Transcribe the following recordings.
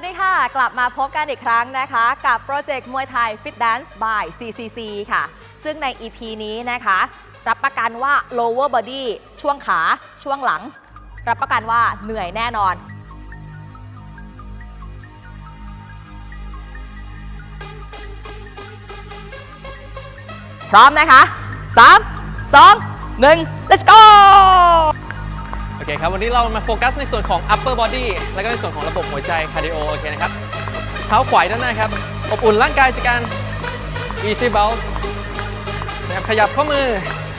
สดีค่ะ กลับมาพบกันอีกครั้งนะคะ กับโปรเจกต์มวยไทย Fit Dance by CCC ค่ะ ซึ่งใน EP นี้นะคะ รับประกันว่า lower body ช่วงขา ช่วงหลัง รับประกันว่าเหนื่อยแน่นอน พร้อมนะคะ 3 2 1 let's go โอเคครับ วันนี้เรามาโฟกัสในส่วนของ upper body แล้วก็ในส่วนของระบบหัวใจ cardio โอเคนะครับ เท้าขวายด้านหน้าครับ อบอุ่นร่างกายจากการ easy bounce นะครับ ขยับข้อมือ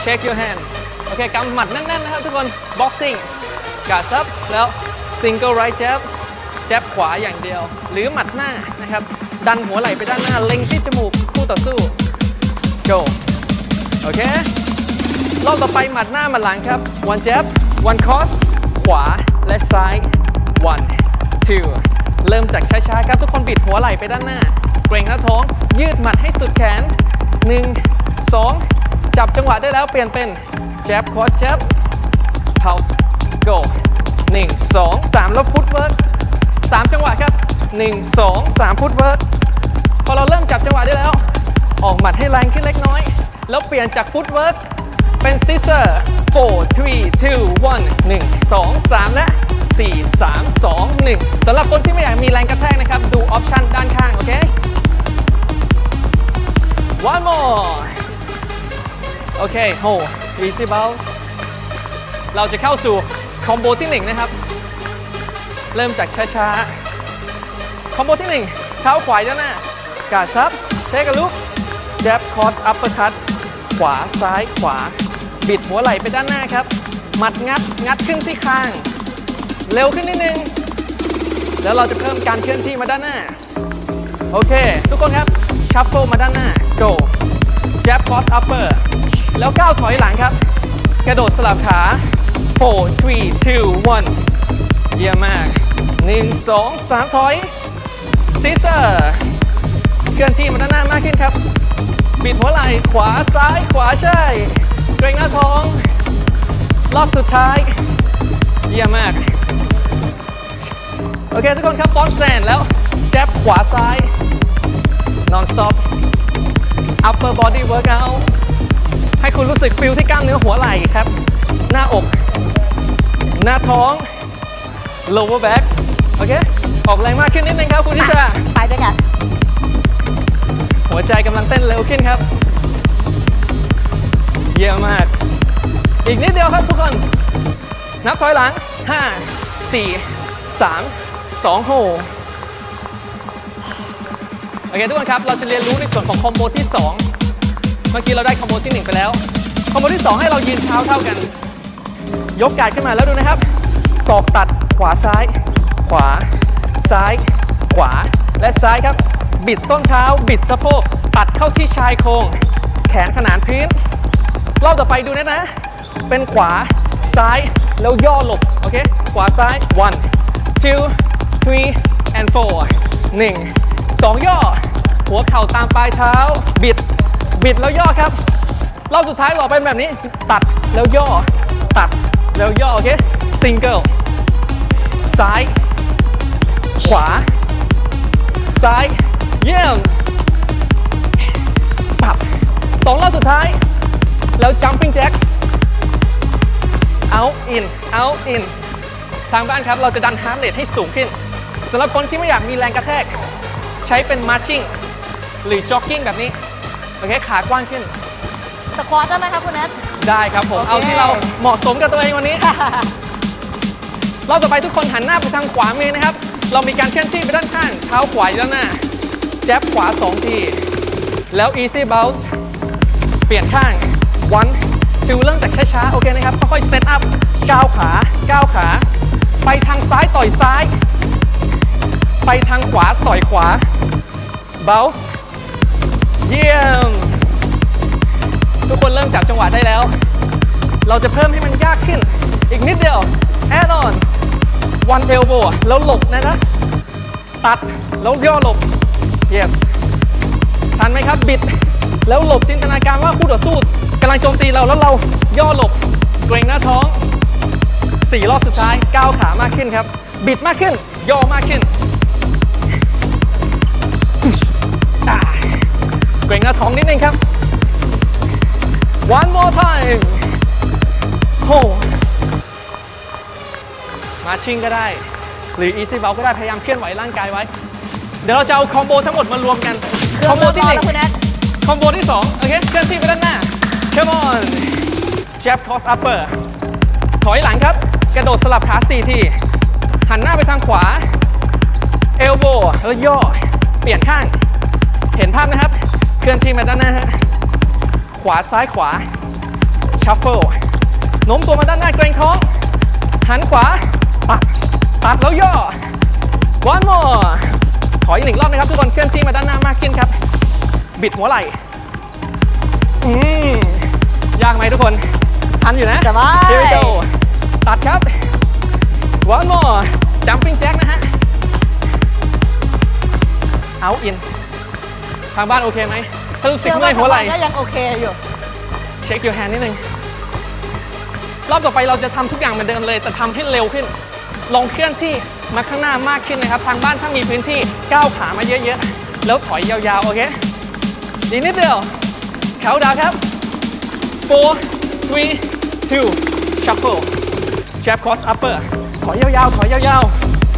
shake your hand โอเคกำหมัดแน่นๆนะครับทุกคน boxing กาดซับแล้ว single right jab แจ็บขวาอย่างเดียว หรือหมัดหน้านะครับ ดันหัวไหล่ไปด้านหน้า เล็งที่จมูกคู่ต่อสู้ go โอเค รอบต่อไปหมัดหน้าหมัดหลังครับ one jab one cross ขวาและซ้าย one two เริ่มจากช้าๆครับทุกคนบิดหัวไหล่ไปด้านหน้า เกรงหน้าท้อง ยืดหมัดให้สุดแขน 1 2 จับจังหวะได้แล้วเปลี่ยนเป็น jab cross jab pulse go 1 2 3 แล้วฟุตเวิร์ก3จังหวะครับ 1 2 3 ฟุตเวิร์กพอเราเริ่มจับจังหวะได้แล้ว ออกหมัดให้แรงขึ้นเล็กน้อย แล้วเปลี่ยนจากฟุตเวิร์กเป็นซิเซอร์ 4 3 2 1 1 2 3 และ 4 3 2 1สำหรับคนที่ไม่อยากมีแรงกระแทกนะครับ ดูออปชันด้านข้าง โอเค one more โอเคโห easy bounce เราจะเข้าสู่คอมโบที่1นะครับ เริ่มจากช้าๆ คอมโบที่ 1 เท้าขวาด้านหน้ากาดซับเทกลุกแจ็บคอร์สอัปเปอร์คัตขวาซ้ายขวา บิดหัวไหล่ไปด้านหน้าครับ หมัดงัดงัดขึ้นที่คาง เร็วขึ้นนิดนึง แล้วเราจะเพิ่มการเคลื่อนที่มาด้านหน้า โอเค ทุกคนครับ ชัฟเฟิลมาด้านหน้า go แจ็บคอร์สอัปเปอร์แล้วก้าวถอยหลังครับ กระโดดสลับขา4 3 2 1เยี่ยมมาก1 2 3ถอยซีเซอร์เคลื่อนที่มาด้านหน้า มากขึ้นครับ บิดหัวไหล่ขวาซ้ายขวาใช่ เกรงหน้าท้อง รอบสุดท้าย เยี่ยมมาก โอเคทุกคนครับฟอนต์แซนแล้วแจ็บขวาซ้าย non stop upper body workout ให้คุณรู้สึกฟิลที่กล้ามเนื้อหัวไหล่ครับ หน้าอก หน้าท้อง lower back โอเค ออกแรงมากขึ้นนิดนึงครับคุณทิชาไปด้วยกันหัวใจกำลังเต้นเร็วขึ้นครับ เยี่ยมมาก อีกนิดเดียวครับทุกคน นับถอยหลัง 5 4 3 2โฮโอเคทุกคนครับ เราจะเรียนรู้ในส่วนของคอมโบที่ 2 เมื่อกี้เราได้คอมโบที่ 1 ไปแล้ว คอมโบที่ 2 ให้เรายืนเท้าเท่ากัน ยกกาดขึ้นมาแล้วดูนะครับ ศอกตัดขวาซ้าย ขวา ซ้าย ขวา และซ้ายครับ บิดส้นเท้า บิดสะโพก ตัดเข้าที่ชายโครง แขนขนานพื้น รอบต่อไปดูนะนะ เป็นขวาซ้ายแล้วย่อหลบ โอเค ขวาซ้าย one two three and four หนึ่งสองย่อ หัวเข่าตามปลายเท้า บิด บิดแล้วย่อครับ รอบสุดท้ายเราเป็นแบบนี้ ตัดแล้วย่อ ตัดแล้วย่อ โอเค single ซ้าย ขวา ซ้าย เยี่ยมปรับสองรอบสุดท้าย แล้ว jumping jack out in out in ทางบ้านครับ เราจะดัน heart rate ให้สูงขึ้นสำหรับคนที่ไม่อยากมีแรงกระแทก ใช้เป็น marching หรือ jogging แบบนี้ โอเค ขากว้างขึ้น สควอตได้ไหมครับคุณเนท ได้ครับผมโอเคเอาที่เราเหมาะสมกับตัวเองวันนี้รอบต่อไปทุกคนหันหน้าไปทางขวามือนะครับ เรามีการเคลื่อนที่ไปด้านข้าง เท้าขวาอยู่ด้านหน้า แจ็บขวา 2 ที แล้ว easy bounce เปลี่ยนข้าง one two เริ่มจากช้าๆ โอเคนะครับ ค่อยๆ set up ก้าวขา ก้าวขา ไปทางซ้ายต่อยซ้าย ไปทางขวาต่อยขวา bounce เยี่ยม ทุกคนเริ่มจับจังหวะได้แล้ว เราจะเพิ่มให้มันยากขึ้น อีกนิดเดียว add on one elbow แล้วหลบนะนะ ตัด แล้วย่อหลบ yes ทันไหมครับ บิด แล้วหลบจินตนาการว่าคู่ต่อสู้ กำลังโจมตีเราแล้วเราย่อหลบเกรงหน้าท้องสี่รอบสุดท้ายก้าวขามากขึ้นครับ บิดมากขึ้น ย่อมากขึ้นเกรงหน้าท้องนิดนึงครับ one more time โหมาชิ่งก็ได้ หรือ easy bow ก็ได้พยายามเคลื่อนไหวร่างกายไว้ เดี๋ยวเราจะเอาคอมโบทั้งหมดมารวมกัน คอมโบที่หนึ่งคอมโบที่สองโอเคเคลื่อนที่ไป jab cross upper ถอยหลังครับ กระโดดสลับขา 4 ที หันหน้าไปทางขวา elbow แล้วย่อ เปลี่ยนข้าง เห็นภาพนะครับ เคลื่อนที่มาด้านหน้า ขวาซ้ายขวา shuffle โน้มตัวมาด้านหน้าเกรงท้อง หันขวา ปัด ปัดแล้วย่อ one more ขออีกหนึ่งรอบนะครับ ทุกคนเคลื่อนที่มาด้านหน้ามากขึ้นครับ บิดหัวไหล่ อืม ยากไหมทุกคน ทันอยู่นะสบาย Here we go ตัดครับ one more jumping jack นะฮะ out in ทางบ้านโอเคไหมถ้ารู้สึกเชื่อเมื่ว่าอยหัวไหล่ก็ยังโอเคอยู่ เช็ค your hand นิดนึง รอบต่อไปเราจะทำทุกอย่างเหมือนเดิมเลย แต่ทำให้เร็วขึ้น ลองเคลื่อนที่มาข้างหน้ามากขึ้นนะครับ ทางบ้านถ้ามีพื้นที่ก้าวขามาเยอะๆ แล้วถอยยาวๆ โอเค อีกนิดเดียวเขาดาวครับ four three two shuffle jab cross upper ถอยยาวๆถอยยาว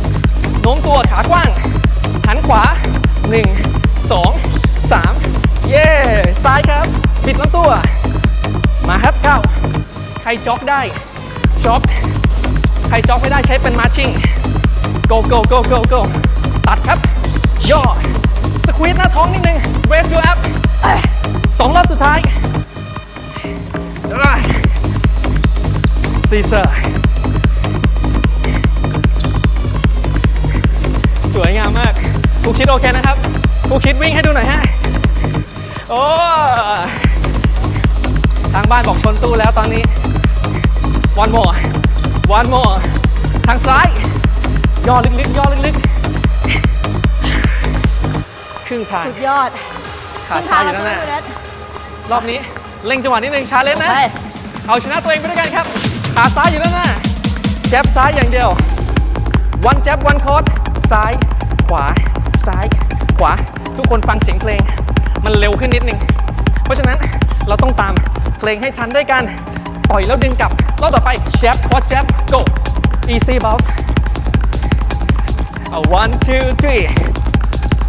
ๆโน้มตัวขากว้าง หันขวา 1 2 3 เย้ ซ้ายครับ บิดลำตัว มาครับเก้าใครจ็อกได้จ็อกใครจ็อกไม่ได้ใช้เป็นมาร์ชิ่ง go go go go go ตัดครับ ย่อ สควีตหน้าท้องนิดนึง raise your up สองรอบสุดท้าย ซีเซอร์ สวยงามมากครูคิดโอเคนะครับครูคิดวิ่งให้ดูหน่อยฮะ โอ้ ทางบ้านบอกชนตู้แล้วตอนนี้ one more one more ทางซ้าย ย่อลึกๆย่อลึกๆ ครึ่งทาง สุดยอดขาซ้ายอยู่ด้านหน้าคุณแอดรอบนี้เล็งจังหวะนิดนึงชาเลนจ์นะไปเอาชนะตัวเองไปด้วยกันครับ ขาซ้ายอยู่ด้านหน้าแจ็บซ้ายอย่างเดียว one jab one cross ซ้าย ขวา ซ้าย ขวา ทุกคนฟังเสียงเพลง มันเร็วขึ้นนิดนึง เพราะฉะนั้นเราต้องตามเพลงให้ทันด้วยกันต่อยแล้วดึงกลับรอบต่อไป jab cross jab go easy bounce เอา one two three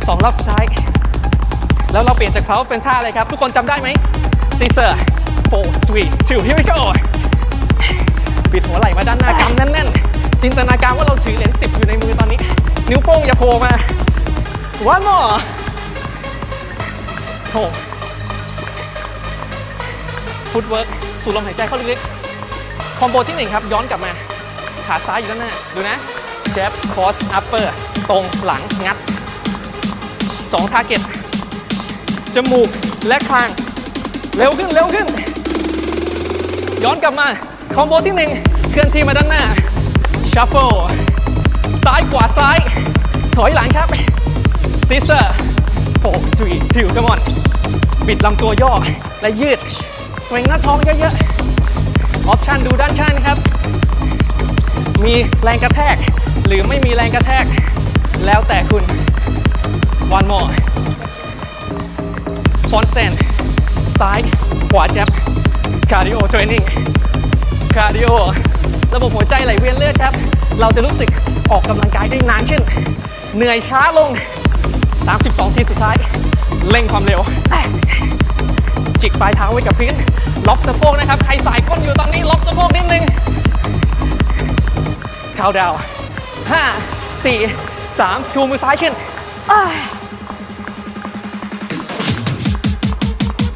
สองรอบสุดท้าย แล้วเราเปลี่ยนจากเขาเป็นท่าอะไรครับ ทุกคนจำได้ไหม Caesar four three two here we go ปิดหัวไหล่มาด้านหน้ากำแน่นๆ จินตนาการว่าเราถือเหรียญสิบอยู่ในมือตอนนี้ นิ้วโป้งอย่าโผล่มา one more โหฟุตเวิร์กสูดลมหายใจเข้าลึกๆ คอมโบที่หนึ่งครับ ย้อนกลับมา ขาซ้ายอยู่ด้านหน้า ดูนะ jab cross upper ตรงหลังงัด2 target จมูกและคาง เร็วขึ้นเร็วขึ้น ย้อนกลับมา คอมโบที่หนึ่งเคลื่อนที่มาด้านหน้า shuffle ซ้ายขวาซ้าย ถอยหลังครับ scissor four three two come on บิดลำตัวย่อและยืดเกรงหน้าท้องเยอะๆออปชันดูด้านข้างนะครับ มีแรงกระแทก หรือไม่มีแรงกระแทก แล้วแต่คุณ one more ฟอนสแตนซ้ายขวาแจ็บคาร์ดิโอเทรนนิ่ง คาร์ดิโอ ระบบหัวใจไหลเวียนเลือดครับ เราจะรู้สึกออกกำลังกายได้นานขึ้น เหนื่อยช้าลง 32 ทีสุดท้าย เร่งความเร็ว จิกปลายเท้าไว้กับพื้น ล็อกสะโพกนะครับ ใครสายก้นอยู่ตอนนี้ ล็อกสะโพกนิดนึงข้าดาวห้าสี่สามชูมือซ้ายขึ้น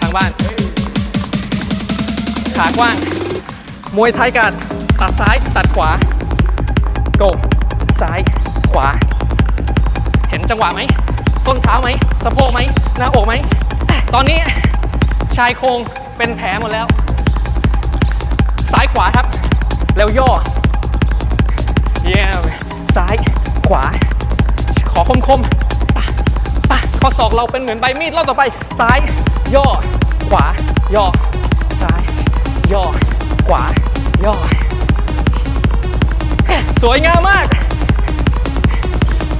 ทางบ้าน ขากว้าง มวยไทยการตัดซ้ายตัดขวาโกซ้ายขวา เห็นจังหวะไหมส้นเท้าไหมสะโพกไหมหน้าอกไหม ตอนนี้ชายโครงเป็นแผลหมดแล้ว ซ้ายขวาครับ แล้วย่อเยี่ยมซ้ายขวา ขอคมคมปะปะข้อศอกเราเป็นเหมือนใบมีดรอบต่อไป ซ้ายย่อ ขวาย่อ ซ้ายย่อ ขวา ย่อสวยงามมาก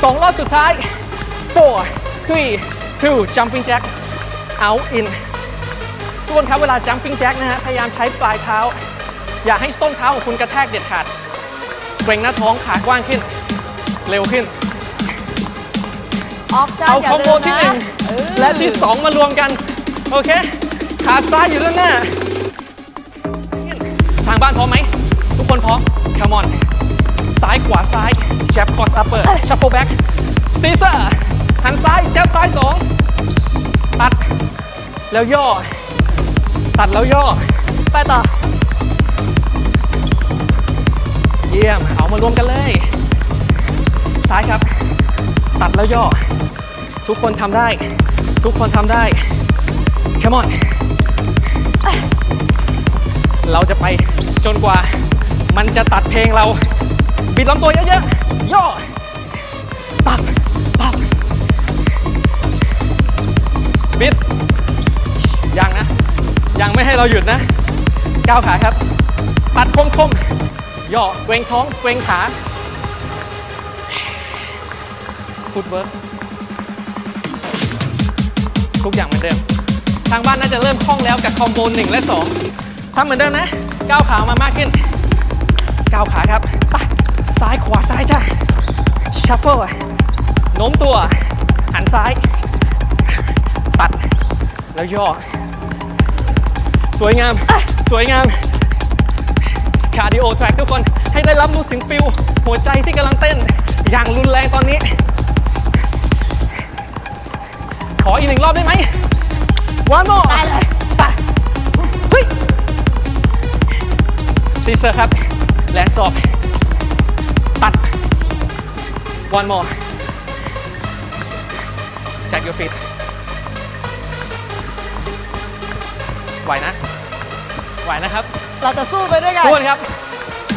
สองรอบสุดท้าย four three two jumping jack out in ทุกคนครับเวลา jumping jack นะฮะพยายามใช้ปลายเท้า อย่าให้ส้นเท้าของคุณกระแทกเด็ดขาดเกรงหน้าท้องขากว้างขึ้น เร็วขึ้น ออฟชั่นเอาอย่าคอมโบลืมที่นะ1เออและที่2มารวมกัน โอเค ขาซ้ายอยู่ด้านหน้า ทางบ้านพร้อมไหม ทุกคนพร้อม come on ซ้ายขวาซ้าย jab cross upper shuffle back scissor หันซ้าย jab ซ้ายสองตัด แล้วย่อ ตัดแล้วย่อ ไปต่อ เยี่ยม เอามารวมกันเลย ซ้ายครับ ตัดแล้วย่อ ทุกคนทำได้ ทุกคนทำได้ come on เราจะไปจนกว่ามันจะตัดเพลงเรา บิดลำตัวเยอะๆ ย่อ ปับปับบิด ยังนะ ยังไม่ให้เราหยุดนะ ก้าวขาครับ ตัดคมคมๆย่อเกรงท้องเกรงขาฟุตเวิร์กทุกอย่างเหมือนเดิม ทางบ้านน่าจะเริ่มคล่องแล้วกับคอมโบ1และ 2 ทำเหมือนเดิมนะ ก้าวขามามากขึ้น ก้าวขาครับไปซ้ายขวาซ้ายจ้าชัฟเฟิลโน้มตัว หันซ้าย ปัด แล้วย่อ สวยงาม สวยงาม คาร์ดิโอแทร็กทุกคน ให้ได้รับรู้ถึงฟิลหัวใจที่กำลังเต้น อย่างรุนแรงตอนนี้ ขออีกหนึ่งรอบได้ไหมวันโมได้เลย ซีเซอร์ครับ แลนสอบ ตัด one more check your feet ไหวนะ ไหวนะครับ เราจะสู้ไปด้วยกันทุกคนครับ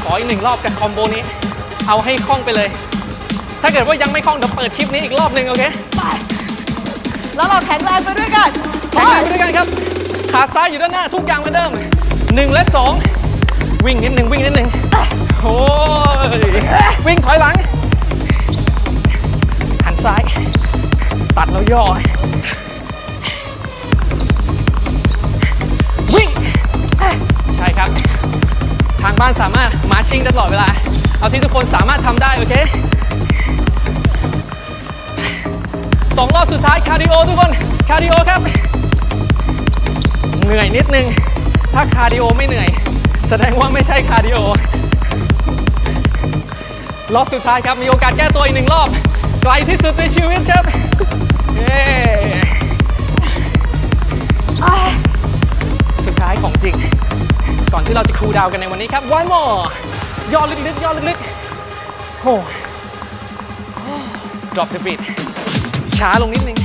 ขออีกหนึ่งรอบกับคอมโบนี้ เอาให้คล่องไปเลย ถ้าเกิดว่ายังไม่คล่องเดี๋ยวเปิดคลิปนี้อีกรอบหนึ่งโอเค ไปแล้วเราแข็งแรงไปด้วยกันแข่งแรงไปด้วยกันครับ ขาซ้ายอยู่ด้านหน้าทุกอย่างเหมือนเดิม 1 และ 2 วิ่งนิดหนึ่งวิ่งนิดหนึ่งโอ้ยวิ่งถอยหลัง หันซ้าย ตัดแล้วย่อ วิ่ง ใช่ครับ ทางบ้านสามารถมาร์ชิ่งตลอดเวลา เอาที่ทุกคนสามารถทำได้ โอเคสองรอบสุดท้ายคาร์ดิโอทุกคน คาร์ดิโอครับ เหนื่อยนิดนึง ถ้าคาร์ดิโอไม่เหนื่อย แสดงว่าไม่ใช่คาร์ดิโอ รอบสุดท้ายครับ มีโอกาสแก้ตัวอีกหนึ่งรอบ ไกลที่สุดในชีวิตครับ เย้สุดท้ายของจริง ก่อนที่เราจะคูลดาวกันในวันนี้ครับ one more ย่อลึกๆย่อลึกๆโอ้ drop the beat ช้าลงนิดนึง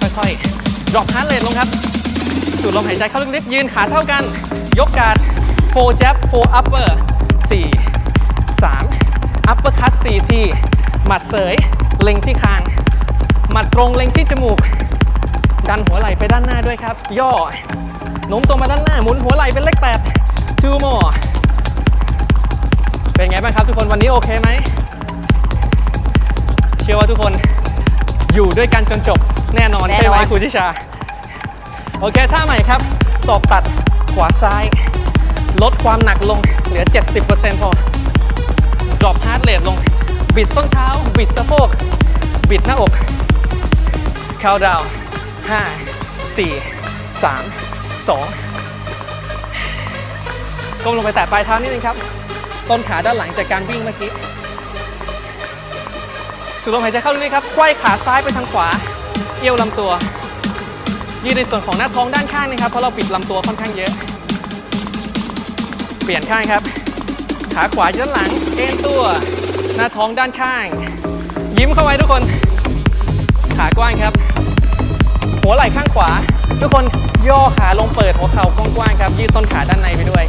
ค่อยๆ drop heart rate ลงครับ สูดลมหายใจเข้าลึกๆ ยืนขาเท่ากัน ยกการ์ด four jab four upper 4 3 upper cut 4ทีหมัดเสย เล็งที่คาง หมัดตรงเล็งที่จมูก ดันหัวไหล่ไปด้านหน้าด้วยครับ ย่อโน้มตัวมาด้านหน้า หมุนหัวไหล่เป็นเลขแปด two more เป็นไงบ้างครับทุกคนวันนี้โอเคไหม เชื่อว่าทุกคนอยู่ด้วยกันจนจบแน่นอนแน่นอนใช่ไหมคุณทิชา โอเคท่าใหม่ครับศอกตัดขวาซ้าย ลดความหนักลงเหลือ 70%พอ drop heart rate ลง บิดส้นเท้า บิดสะโพก บิดหน้าอก count down 5 4 3 2ก้มลงไปแตะปลายเท้านิดนึงครับ ต้นขาด้านหลังจากการวิ่งเมื่อกี้สูดลมหายใจเข้าลึกๆครับไขว้ขาซ้ายไปทางขวา เอี้ยวลำตัว ยืดในส่วนของหน้าท้องด้านข้างนะครับ เพราะเราปิดลำตัวค่อนข้างเยอะ เปลี่ยนข้างครับ ขาขวาด้านหลัง เอ็นตัว หน้าท้องด้านข้าง ยิ้มเข้าไว้ทุกคน ขากว้างครับ หัวไหล่ข้างขวา ทุกคนย่อขาลงเปิดหัวเข่ากว้างๆครับ ยืดต้นขาด้านในไปด้วย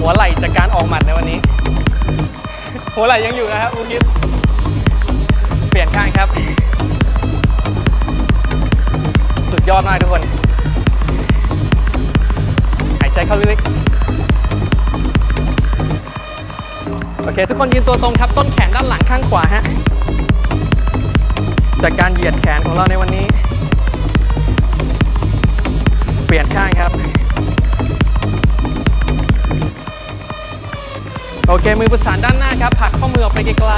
หัวไหล่จากการออกหมัดในวันนี้ หัวไหล่ยังอยู่นะครับคุณคิดเปลี่ยนข้างครับ ยอดมากทุกคนหายใจเข้าลึกๆโอเค ทุกคนยืนตัวตรงครับต้นแขนด้านหลังข้างขวาฮะจากการเหยียดแขนของเราในวันนี้ เปลี่ยนข้างครับ โอเค มือประสานด้านหน้าครับผลักข้อมือออกไปไกล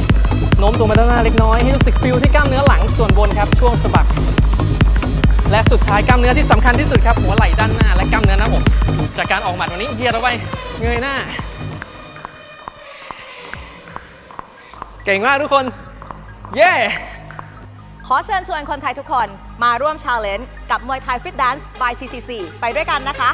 ๆโน้มตัวมาด้านหน้าเล็กน้อยให้รู้สึกฟิลที่กล้ามเนื้อหลังส่วนบนครับช่วงสะบัก และสุดท้ายกล้ามเนื้อที่สำคัญที่สุดครับ หัวไหล่ด้านหน้า และกล้ามเนื้อหน้าอกจากการออกหมัดวันนี้เหยียดเอาไว้เงยหน้า เก่งมากทุกคน เย้ ขอเชิญชวนคนไทยทุกคนมาร่วมชาเลนจ์กับมวยไทยฟิตแดนซ์ by CCC ไปด้วยกันนะคะ